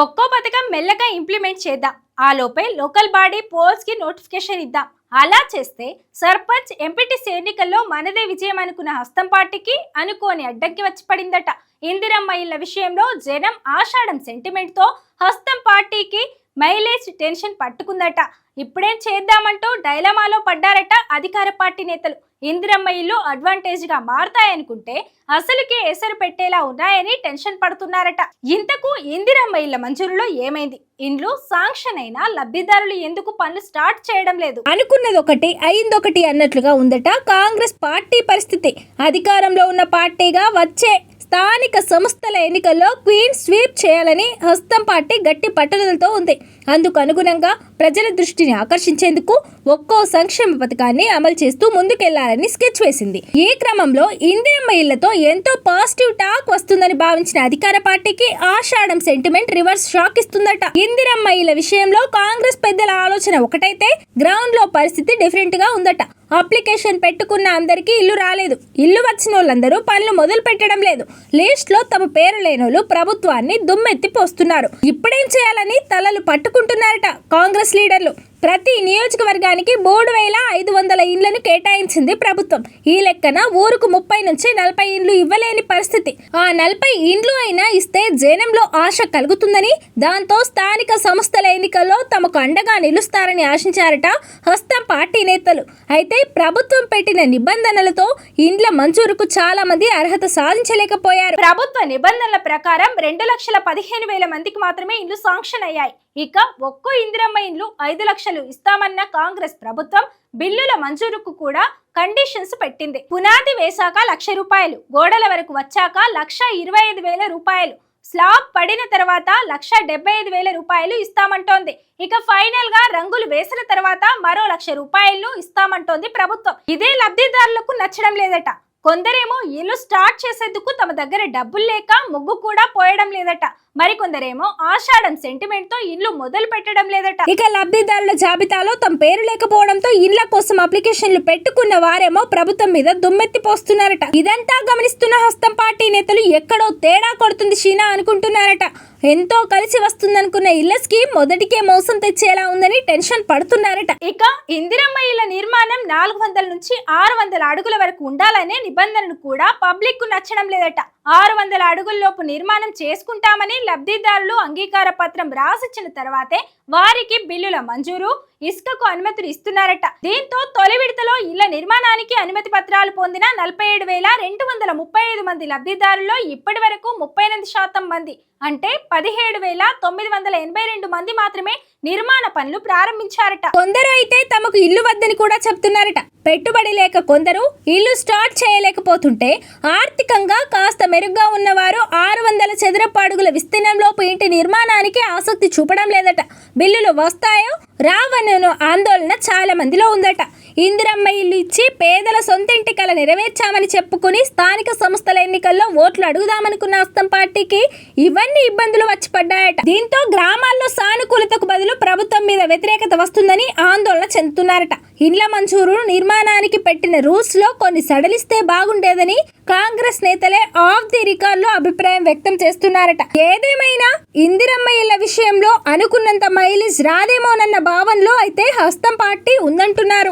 ఒక్కో పథకం మెల్లగా ఇంప్లిమెంట్ చేద్దాం. ఆలోపే లోకల్ బాడీ పోల్స్కి నోటిఫికేషన్ ఇద్దాం. అలా చేస్తే సర్పంచ్ ఎంపీటీసీ ఎన్నికల్లో మనదే విజయం అనుకున్న హస్తం పార్టీకి అనుకోని అడ్డంకి వచ్చి పడిందట. ఇందిరమ్మ ఇళ్ళ విషయంలో జనం ఆషాఢం సెంటిమెంట్తో హస్తం పార్టీకి మైలేజ్ టెన్షన్ పట్టుకుందట. ఇప్పుడేం చేద్దామంటూ డైలమాలో పడ్డారట అధికార పార్టీ నేతలు. ఇందిరమ్మ ఇల్లు అడ్వాంటేజ్గా మారతాయనుకుంటే ఎసరు పెట్టేలా ఉన్నాయని టెన్షన్ పడుతున్నారట. ఇంతకు ఇందిరమ్మ ఇళ్ళ మంజూరులో ఏమైంది? ఇండ్లు శాంక్షన్ అయినా లబ్ధిదారులు ఎందుకు పనులు స్టార్ట్ చేయడం లేదు? అనుకున్నది ఒకటి అయిందొకటి అన్నట్లుగా ఉందట కాంగ్రెస్ పార్టీ పరిస్థితి. అధికారంలో ఉన్న పార్టీగా వచ్చే స్థానిక సంస్థల ఎన్నికల్లో క్వీన్ స్వీప్ చేయాలని హస్తం పార్టీ గట్టి పట్టుదలతో ఉంది. అందుకు అనుగుణంగా ప్రజల దృష్టిని ఆకర్షించేందుకు ఒక్కో సంక్షేమ పథకాన్ని అమలు చేస్తూ ముందుకెళ్ళాలని స్కెచ్ వేసింది. ఈ క్రమంలో ఇందిరమ్మ ఇళ్ళతో ఎంతో పాజిటివ్ టాక్ వస్తుందని భావించిన అధికార పార్టీకి ఆషాఢం సెంటిమెంట్ రివర్స్ షాక్ ఇస్తుందట. ఇందిరమ్మ ఇళ్ళ విషయంలో కాంగ్రెస్ పెద్దల ఆలోచన ఒకటైతే గ్రౌండ్లో పరిస్థితి డిఫరెంట్గా ఉందట. అప్లికేషన్ పెట్టుకున్న అందరికీ ఇల్లు రాలేదు. ఇల్లు వచ్చిన వాళ్ళందరూ పనులు మొదలు పెట్టడం లేదు. లిస్ట్లో తమ పేరు లేనోళ్ళు ప్రభుత్వాన్ని దుమ్మెత్తి పోస్తున్నారు. ఇప్పుడేం చేయాలని తలలు పట్టుకుంటున్నారట కాంగ్రెస్ లీడర్లు. ప్రతి నియోజకవర్గానికి మూడు వేల ఐదు వందల ఇండ్లను కేటాయించింది ప్రభుత్వం. ఈ లెక్కన ఊరుకు ముప్పై నుంచి నలభై ఇండ్లు ఇవ్వలేని పరిస్థితి. ఆ నలభై ఇండ్లు అయినా ఇస్తే జనంలో ఆశ కలుగుతుందని దాంతో స్థానిక సంస్థల ఎన్నికల్లో తమకు అండగా నిలుస్తారని ఆశించారట హస్తం పార్టీ నేతలు. అయితే ప్రభుత్వం పెట్టిన నిబంధనలతో ఇండ్ల మంజూరుకు చాలా మంది అర్హత సాధించలేకపోయారు. ప్రభుత్వ నిబంధనల ప్రకారం రెండు లక్షల పదిహేను వేల మందికి మాత్రమే ఇండ్లు శాంక్షన్ అయ్యాయి. ఇక ఒక్కో ఇందిరమ్మ ఇండ్లు ఐదు లక్షల ఇస్తామన్న కాంగ్రెస్ ప్రభుత్వం బిల్లుల మంజూరుకు కూడా కండిషన్స్ పెట్టింది. పునాది వేశాక లక్ష రూపాయలు గోడల వరకు వచ్చాక లక్ష ఇరవై ఐదు వేల రూపాయలు స్లాబ్ పడిన తర్వాత లక్ష డెబ్బై ఐదు వేల రూపాయలు ఇస్తామంటోంది. ఇక ఫైనల్గా రంగులు వేసిన తర్వాత మరో లక్ష రూపాయలు ఇస్తామంటోంది ప్రభుత్వం. ఇదే లబ్ధిదారులకు నచ్చడం లేదట. కొందరేమో ఇల్లు స్టార్ట్ చేసేందుకు తమ దగ్గర డబ్బులు లేక ముగ్గు కూడా పోయడం లేదట. మరికొందరేమో ఆషాఢం సెంటిమెంట్తో ఇల్లు మొదలు పెట్టడం లేదట. ఇక లబ్ధిదారుల జాబితాలో తమ పేరు లేకపోవడంతో ఇండ్ల కోసం అప్లికేషన్లు పెట్టుకున్న వారేమో ప్రభుత్వం మీద దుమ్మెత్తి పోస్తున్నారట. ఇదంతా గమనిస్తున్న హస్తం పార్టీ నేతలు ఎక్కడో తేడా కొడుతుంది షీనా అనుకుంటున్నారట. ఎంతో కలిసి వస్తుందనుకున్న ఇళ్ళ స్కీమ్ మొదటికే మోసం తెచ్చేలా ఉందని టెన్షన్ పడుతున్నారట. ఇక ఇందిరమ్మ ఇళ్ళ నిర్మాణం నాలుగు వందల నుంచి ఆరు వందల అడుగుల వరకు ఉండాలనే నిబంధనను కూడా పబ్లిక్కు నచ్చడం లేదట. ఆరు వందల అడుగుల్లోపు నిర్మాణం చేసుకుంటామని లబ్ధిదారులు అంగీకార పత్రం రాసిచ్చిన తర్వాతే వారికి బిల్లుల మంజూరు ఇసుకకు అనుమతులు ఇస్తున్నారట. దీంతో తొలి విడతలో ఇళ్ళ నిర్మాణానికి అనుమతి పత్రాలు పొందిన నలభై ఏడు వేల రెండు వందల ముప్పై ఐదు మంది లబ్ధిదారుల్లో ఇప్పటి వరకు ముప్పై ఎనిమిది శాతం మంది అంటే పదిహేడు వేల తొమ్మిది వందల ఎనభై రెండు మంది మాత్రమే నిర్మాణ పనులు ప్రారంభించారట. కొందరు అయితే తమకు ఇల్లు వద్దని కూడా చెప్తున్నారట. పెట్టుబడి లేక కొందరు ఇల్లు స్టార్ట్ చేయలేకపోతుంటే ఆర్థికంగా కాస్త మెరుగ్గా ఉన్నవారు ఆరు వందల చదరపు అడుగుల విస్తీర్ణంలోపు ఇంటి నిర్మాణానికి ఆసక్తి చూపడం లేదట. బిల్లులు వస్తాయో రావనను ఆందోళన చాలా మందిలో ఉందట. ఇందిరమ్మ ఇల్లు ఇచ్చి పేదల సొంతింటి కళ నెరవేర్చామని చెప్పుకుని స్థానిక సంస్థల ఎన్నికల్లో ఓట్లు అడుగుదామనుకున్న హస్తం పార్టీకి ఇవన్నీ ఇబ్బందులు వచ్చి పడ్డాయట. దీంతో గ్రామాల్లో సానుకూలతకు బదులు ప్రభుత్వం మీద వ్యతిరేకత వస్తుందని ఆందోళన చెందుతున్నారట. ఇండ్ల మంజూరు నిర్మాణానికి పెట్టిన రూల్స్లో కొన్ని సడలిస్తే బాగుండేదని కాంగ్రెస్ నేతలే ఆఫ్ ది రికార్డ్లో అభిప్రాయం వ్యక్తం చేస్తున్నారట. ఏదేమైనా ఇందిరమ్మ ఇళ్ళ విషయంలో అనుకున్నంత మైలేజ్ రాదేమోనన్న భావనలో అయితే హస్తం పార్టీ ఉందంటున్నారు.